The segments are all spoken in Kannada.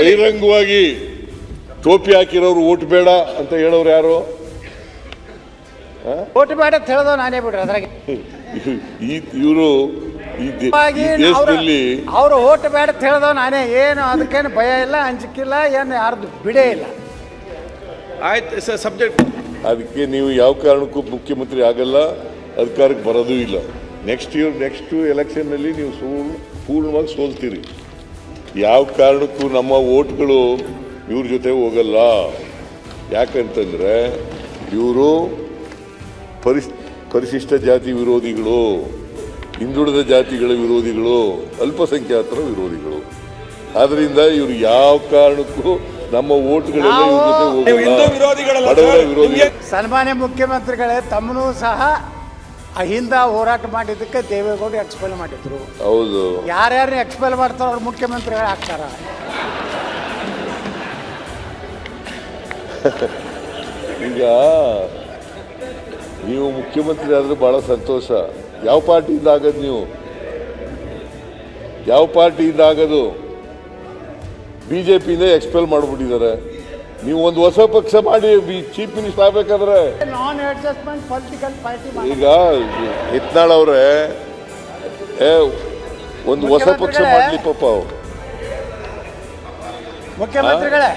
ಬಹಿರಂಗವಾಗಿ ಟೋಪಿ ಹಾಕಿರೋರು ಓಟ್ ಬೇಡ ಅಂತ ಹೇಳೋರು ಯಾರು? ಓಟ್ ಬೇಡ ಅಂತ ಹೇಳ್ದವ್ ನಾನೇ ಬಿಡ್ರಿ ಅದ್ರಾಗ. ಈ ಇವರು ಈ ದೇ- ಈ ದೇಶದಲ್ಲಿ ಅವ್ರು ಓಟ್ ಬೇಡ ಅಂತ ಹೇಳ್ದವ್ ನಾನೇ. ಏನು ಅದಕ್ಕೇನು ಭಯ ಇಲ್ಲ ಅಂಜಿಕಿಲ್ಲ ಏನು ಯಾರ್ದು ಬಿಡೇ ಇಲ್ಲ. ಆಯ್ತು ಸರ್ ಸಬ್ಜೆಕ್ಟ್ ಅದಕ್ಕೆ ನೀವು ಯಾವ ಕಾರಣಕ್ಕೂ ಮುಖ್ಯಮಂತ್ರಿ ಆಗಲ್ಲ ಅಧಿಕಾರಕ್ಕೆ ಬರೋದೂ ಇಲ್ಲ. ನೆಕ್ಸ್ಟ್ ಇಯರ್ ನೆಕ್ಸ್ಟ್ ಎಲೆಕ್ಷನ್ನಲ್ಲಿ ನೀವು ಸೋಲ್ ಪೂರ್ಣವಾಗಿ ಸೋಲ್ತೀರಿ. ಯಾವ ಕಾರಣಕ್ಕೂ ನಮ್ಮ ಓಟ್ಗಳು ಇವ್ರ ಜೊತೆ ಹೋಗಲ್ಲ. ಯಾಕಂತಂದರೆ ಇವರು ಪರಿಸ್ ಪರಿಶಿಷ್ಟ ಜಾತಿ ವಿರೋಧಿಗಳು ಹಿಂದುಳಿದ ಜಾತಿಗಳ ವಿರೋಧಿಗಳು ಅಲ್ಪಸಂಖ್ಯಾತರ ವಿರೋಧಿಗಳು. ಆದ್ರಿಂದ ಇವರು ಯಾವ ಕಾರಣಕ್ಕೂ ನಮ್ಮ ಓಟ್ಗಳೆಲ್ಲ ಇವ್ರ ಜೊತೆ ನೀವು ಹಿಂದೂ ಹೋಗಲ್ಲ ವಿರೋಧಿಗಳಲ್ಲ ಬಡವರ ವಿರೋಧಿ ಸನ್ಮಾನ್ಯ ಮುಖ್ಯಮಂತ್ರಿಗಳೇ ತಮ್ಮನೂ ಸಹ ಅಹಿಂದ ಹೋರಾಟ ಮಾಡಿದ್ದಕ್ಕೆ ದೇವೇಗೌಡ ಎಕ್ಸ್ಪೆಲ್ ಮಾಡಿದ್ರು. ಹೌದು. ಯಾರ್ಯಾರು ಎಕ್ಸ್ಪೆಲ್ ಮಾಡ್ತಾರೋ ಅವ್ರು ಮುಖ್ಯಮಂತ್ರಿಗಳು ಆಗ್ತಾರ. ಈಗ ನೀವು ಮುಖ್ಯಮಂತ್ರಿ ಆದ್ರೆ ಬಹಳ ಸಂತೋಷ. ಯಾವ ಪಾರ್ಟಿಯಿಂದ ಆಗದು ನೀವು? ಯಾವ ಪಾರ್ಟಿಯಿಂದ ಆಗದು? ಬಿಜೆಪಿಯಿಂದ ಎಕ್ಸ್ಪೆಲ್ ಮಾಡಿಬಿಟ್ಟಿದ್ದಾರೆ. ನೀವು ಒಂದು ಹೊಸ ಪಕ್ಷ ಮಾಡಿ ಚೀಫ್ ಮಿನಿಸ್ಟರ್ ಆಗ್ಬೇಕಾದ್ರೆ. ನಾನ್ ಅಡ್ಜಸ್ಟ್ಮೆಂಟ್ ಪೊಲಿಟಿಕಲ್ ಪಾರ್ಟಿ ಈಗ ಹಿತ್ನಾಳ್ ಅವರೇ ಏ ಒಂದು ಹೊಸ ಪಕ್ಷ ಮಾಡಲಿ ಪಾಪ ಅವ್ರು. ಮುಖ್ಯಮಂತ್ರಿಗಳೇ.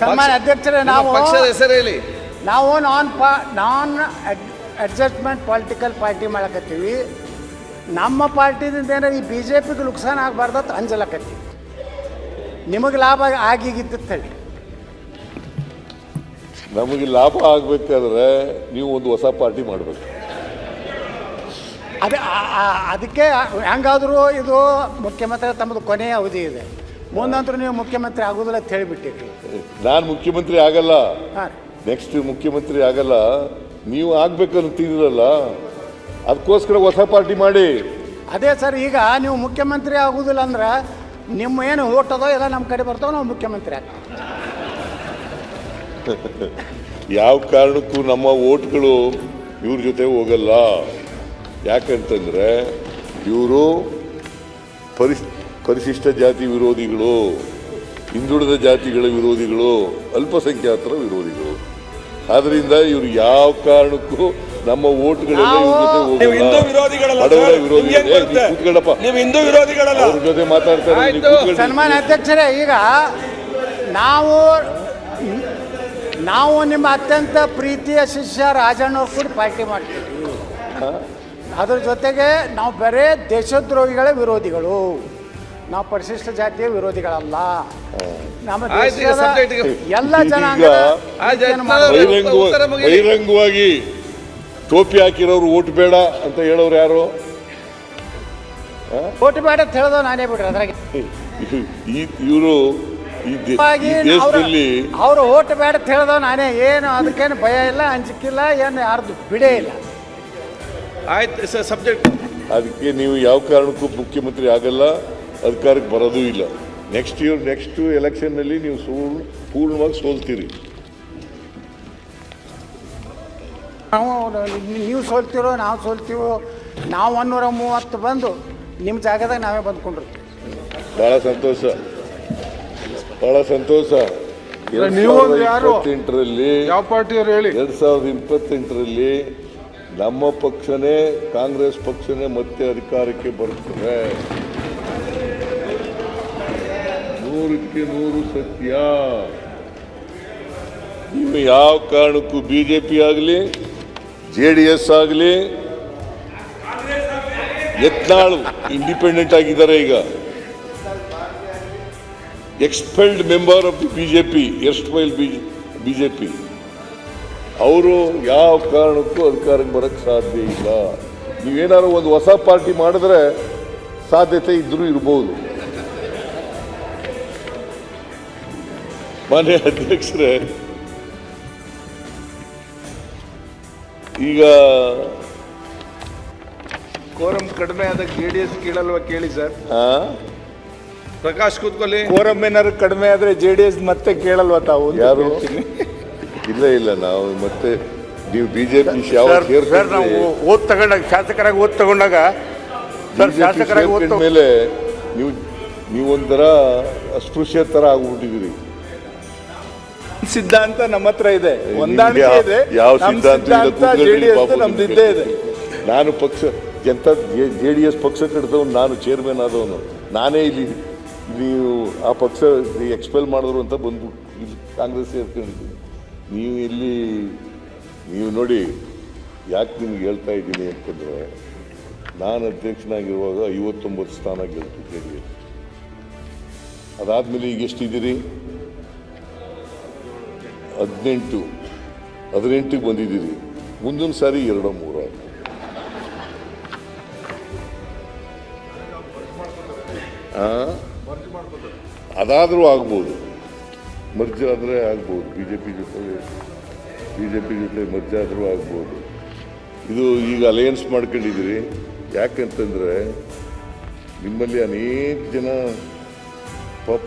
ಸನ್ಮಾನ್ಯ ಅಧ್ಯಕ್ಷರೇ ನಾವು ಪಕ್ಷದ ಹೆಸರು ಹೇಳಿ. ನಾವು ನಾನ್ ಪಾ ನಾನ್ ಅಡ್ಜಸ್ಟ್ಮೆಂಟ್ ಪೊಲಿಟಿಕಲ್ ಪಾರ್ಟಿ ಮಾಡಕತ್ತೀವಿ. ನಮ್ಮ ಪಾರ್ಟಿದಿಂದ ಏನಾರ ಈ ಬಿ ಜೆ ಪಿಗೆ ನುಕ್ಸಾನ್ ಆಗಬಾರ್ದು ಅಂತ ಅಂಜಲಕತ್ತೀವಿ. ನಿಮಗೆ ಲಾಭ ಆಗಿಗಿತ್ತು ಹೇಳಿ. ನಮಗೆ ಲಾಭ ಆಗ್ಬೇಕಾದ್ರೆ ನೀವು ಒಂದು ಹೊಸ ಪಾರ್ಟಿ ಮಾಡಬೇಕು. ಅದೇ ಅದಕ್ಕೆ ಹೆಂಗಾದರೂ ಇದು ಮುಖ್ಯಮಂತ್ರಿ ತಮ್ಮದು ಕೊನೆಯ ಅವಧಿ ಇದೆ. ಮುಂದಂತರೂ ನೀವು ಮುಖ್ಯಮಂತ್ರಿ ಆಗೋದಿಲ್ಲ ಅಂತ ಹೇಳಿಬಿಟ್ಟಿರಿ. ನಾನು ಮುಖ್ಯಮಂತ್ರಿ ಆಗಲ್ಲ. ಹಾಂ. ನೆಕ್ಸ್ಟ್ ಮುಖ್ಯಮಂತ್ರಿ ಆಗಲ್ಲ. ನೀವು ಆಗ್ಬೇಕಂತಿದ್ರಲ್ಲ ಅದಕ್ಕೋಸ್ಕರ ಹೊಸ ಪಾರ್ಟಿ ಮಾಡಿ. ಅದೇ ಸರ್ ಈಗ ನೀವು ಮುಖ್ಯಮಂತ್ರಿ ಆಗೋದಿಲ್ಲ ಅಂದ್ರೆ ನಿಮ್ಮ ಏನು ಓಟ್ ಅದೋ ಎಲ್ಲ ನಮ್ಮ ಕಡೆ ಬರ್ತಾವೆ, ನಾವು ಮುಖ್ಯಮಂತ್ರಿ ಆಗ್ತೀವಿ. ಯಾವ ಕಾರಣಕ್ಕೂ ನಮ್ಮ ಓಟ್ಗಳು ಇವ್ರ ಜೊತೆ ಹೋಗಲ್ಲ. ಯಾಕಂತಂದ್ರೆ ಇವರು ಪರಿಸ್, ಪರಿಶಿಷ್ಟ ಜಾತಿ ವಿರೋಧಿಗಳು, ಹಿಂದುಳಿದ ಜಾತಿಗಳ ವಿರೋಧಿಗಳು, ಅಲ್ಪಸಂಖ್ಯಾತರ ವಿರೋಧಿಗಳು. ಆದ್ದರಿಂದ ಇವರು ಯಾವ ಕಾರಣಕ್ಕೂ ನಮ್ಮ ಓಟ್ಗಳೆಲ್ಲ ನೀವು ಹಿಂದೂ ವಿರೋಧಿಗಳಲ್ಲ ಬಡವರ? ನೀವು ಕೂತ್ಕೊಳ್ಳಪ್ಪ ನೀವು ಹಿಂದೂ ವಿರೋಧಿಗಳಲ್ಲ ಅವ್ರ ಜೊತೆ ಮಾತಾಡ್ತಾರೆ ನೀವು ಕೂತ್ಕೊಳ್ಳಿ. ಸನ್ಮಾನ್ಯ ಅಧ್ಯಕ್ಷರೇ ಈಗ ನಾವು ನಾವು ನಿಮ್ಮ ಅತ್ಯಂತ ಪ್ರೀತಿಯ ಶಿಷ್ಯ ರಾಜಣ್ಣ ಕೂಡ ಪಾರ್ಟಿ ಮಾಡ್ತೀವಿ ಅದ್ರ ಜೊತೆಗೆ ನಾವು ಬರೇ ದೇಶದ್ರೋಹಿಗಳ ವಿರೋಧಿಗಳು ನಾವು ಪರಿಶಿಷ್ಟ ಜಾತಿಯ ವಿರೋಧಿಗಳಲ್ಲ ನಮ್ಮ ಆಯ್ತು, ಈಗ ದೇಶದ subject ಗೆ- ಎಲ್ಲ ಜನಾಂಗದ ಆಯ್ತು, ಪ್ರೀತಿಯನ್ನು ಆಯ್ತು. ಬಹಿರಂಗವ- ಉತ್ತರ ಮುಗಿಲಿ. ಬಹಿರಂಗವಾಗಿ ಟೋಪಿ ಹಾಕಿರೋರು ಓಟ್ ಬೇಡ ಅಂತ ಹೇಳೋರು ಯಾರು? ಓಟ್ ಬೇಡ ಅಂತ ಹೇಳ್ದವ್ ನಾನೇ ಬಿಡ್ರಿ ಅದ್ರಾಗ. ಈ ಇವರು ಈ ದೇ- ಈ ದೇಶದಲ್ಲಿ ಅವರು ಓಟ್ ಬೇಡ ಅಂತ ಹೇಳ್ದವ್ ನಾನೇ. ಏನು ಅದಕ್ಕೇನು ಭಯ ಇಲ್ಲ ಅಂಜಿಕಿಲ್ಲ ಏನು ಯಾರ್ದು ಬಿಡೇ ಇಲ್ಲ. ಆಯ್ತು ಸರ್ ಸಬ್ಜೆಕ್ಟ್ ಅದಕ್ಕೆ ನೀವು ಯಾವ ಕಾರಣಕ್ಕೂ ಮುಖ್ಯಮಂತ್ರಿ ಆಗಲ್ಲ ಅಧಿಕಾರಕ್ಕೆ ಬರೋದೂ ಇಲ್ಲ. ನೆಕ್ಸ್ಟ್ ಇಯರ್ ನೆಕ್ಸ್ಟ್ ಎಲೆಕ್ಷನ್ನಲ್ಲಿ ನೀವು ಸೋಲ್ ಪೂರ್ಣವಾಗಿ ಸೋಲ್ತೀರಿ. ನಾವು ನೀವು ಸೋಲ್ತಿರೋ ನಾವು ಸೋಲ್ತೀವೋ ನಾವು ಒನ್ನೂರ ಮೂವತ್ತು ಬಂದು ನಿಮ್ಮ ಜಾಗದಾಗ ನಾವೇ ಬಂದ್ಕೊಂಡಿರ್ತೀವಿ ಬಹಳ ಸಂತೋಷ. ಬಹಳ ಸಂತೋಷ. ನೀವು ಯಾರು? ಇಪ್ಪತ್ತೆಂಟರಲ್ಲಿ ಯಾವ ಪಾರ್ಟಿಯವರು ಹೇಳಿ? ಎರಡ್ ಸಾವಿರದ ಇಪ್ಪತ್ತೆಂಟರಲ್ಲಿ ನಮ್ಮ ಪಕ್ಷನೇ ಕಾಂಗ್ರೆಸ್ ಪಕ್ಷನೇ ಮತ್ತೆ ಅಧಿಕಾರಕ್ಕೆ ಬರುತ್ತದೆ ನೂರಕ್ಕೆ ನೂರು ಸತ್ಯ. ನೀವು ಯಾವ ಕಾರಣಕ್ಕೂ ಬಿಜೆಪಿ ಆಗಲಿ ಜೆ ಡಿ ಎಸ್ ಆಗಲಿ, ಯತ್ನಾಳು ಇಂಡಿಪೆಂಡೆಂಟ್ ಆಗಿದ್ದಾರೆ ಈಗ. Expelled member of the BJP erstwhile BJP ಅವರು ಯಾವ ಕಾರಣಕ್ಕೂ ಅಧಿಕಾರಕ್ಕೆ ಬರೋಕ್ಕೆ ಸಾಧ್ಯ ಇಲ್ಲ. ನೀವೇನಾದ್ರು ಒಂದು ಹೊಸ ಪಾರ್ಟಿ ಮಾಡಿದ್ರೆ ಸಾಧ್ಯತೆ ಇದ್ರೂ ಇರ್ಬೋದು. ಮಾನ್ಯ ಅಧ್ಯಕ್ಷರೇ ಈಗ ಕೋರಂ ಕಡಿಮೆ ಆದ ಜೆ ಡಿ ಎಸ್ ಕೇಳಲ್ವಾ ಕೇಳಿ ಸರ್? ಆ, ಪ್ರಕಾಶ್ ಕೂತ್ಕೊಳ್ಳಿ. ಕೋರಂ ಏನಾದ್ರು ಕಡಿಮೆ ಆದ್ರೆ ಜೆ ಡಿ ಎಸ್ ಮತ್ತೆ ಕೇಳಲ್ವಾ ತಾವು ಅಂತ ಯಾರು? ಇಲ್ಲ ಇಲ್ಲ ನಾವು ಮತ್ತೆ ನೀವು ಬಿಜೆಪಿ ಯಾವ ಸರ್ ಸರ್ ನಾವು ಓದ್ ತಗೊಂಡಾಗ ಶಾಸಕರಾಗಿ ಓದ್ ತಗೊಂಡಾಗ ಸರ್ ಶಾಸಕರಾಗಿ ಓದ್ ತಗೊಂಡ್- ಮೇಲೆ ನೀವು ನೀವೊಂಥರ ಅಸ್ಪೃಶ್ಯ ಥರ ಆಗ್ಬಿಟ್ಟಿದ್ದೀರಿ. ಸಿದ್ಧಾಂತ ನಮ್ಮ ಹತ್ರ ಇದೆ. ಹೊಂದಾಣಿಕೆ ಇದೆ. ಯಾವ ಸಿದ್ಧಾಂತ ಜೆಡಿಎಸ್ ನಮ್ದು ಇದ್ದೇ ಇದೆ. ನಾನು ಪಕ್ಷ ಜನತಾ ಜೆ ಡಿ ಎಸ್ ಪಕ್ಷ ಕಟ್ಟಿದವನು ನಾನು ಚೇರ್ಮನ್ ಆದವನು. ನಾನೇ ಇಲ್ಲಿ ನೀವು ಆ ಪಕ್ಷ ಎಕ್ಸ್ಪೆಲ್ ಮಾಡಿದ್ರು ಅಂತ ಬಂದ್ಬಿಟ್ಟು ಇಲ್ಲಿ ಕಾಂಗ್ರೆಸ್ ಸೇರ್ಕೊಂಡಿದ್ದೀನಿ. ನೀವು ಇಲ್ಲಿ ನೀವು ನೋಡಿ ಯಾಕೆ ನಿಮ್ಗೆ ಹೇಳ್ತಾ ಇದ್ದೀನಿ ಅಂತಂದರೆ ನಾನು ಅಧ್ಯಕ್ಷನಾಗಿರುವಾಗ ಐವತ್ತೊಂಬತ್ತು ಸ್ಥಾನ ಗೆಲ್ತು ಜೆ ಡಿ ಎಸ್ ಅದಾದಮೇಲೆ ಈಗ ಎಷ್ಟಿದ್ದೀರಿ? ಹದಿನೆಂಟು, ಹದಿನೆಂಟಿಗೆ ಬಂದಿದ್ದೀರಿ. ಮುಂದಿನ ಸಾರಿ ಎರಡು ಮೂರ. ಅದಾದರೂ ಆಗ್ಬೋದು. ಮರ್ಜ್ ಆದರೆ ಆಗ್ಬೋದು. ಬಿ ಜೆ ಪಿ ಜೊತೆ ಬಿ ಜೆ ಪಿ ಜೊತೆ ಮರ್ಜಿ ಆದರೂ ಆಗ್ಬೋದು. ಇದು ಈಗ ಅಲಯನ್ಸ್ ಮಾಡ್ಕೊಂಡಿದ್ದೀರಿ. ಯಾಕಂತಂದರೆ ನಿಮ್ಮಲ್ಲಿ ಅನೇಕ ಜನ ಪಾಪ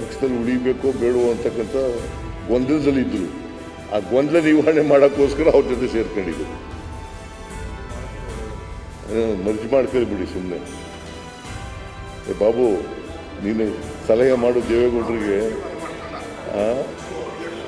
ಪಕ್ಷದಲ್ಲಿ ಉಳಿಬೇಕೋ ಬೇಡವೋ ಅಂತಕ್ಕಂಥ ಗೊಂದಲದಲ್ಲಿದ್ದರು ಆ ಗೊಂದಲ ನಿವಾರಣೆ ಮಾಡೋಕ್ಕೋಸ್ಕರ ಅವ್ರ ಜೊತೆ ಸೇರ್ಕೊಂಡಿದ್ರು. ಮರ್ಜಿ ಮಾಡ್ಕೊಳ್ಳಿ ಬಿಡಿ ಸುಮ್ಮನೆ ಏ ಬಾಬು, ನೀನು ಸಲಹೆ ಮಾಡು ದೇವೇಗೌಡರಿಗೆ.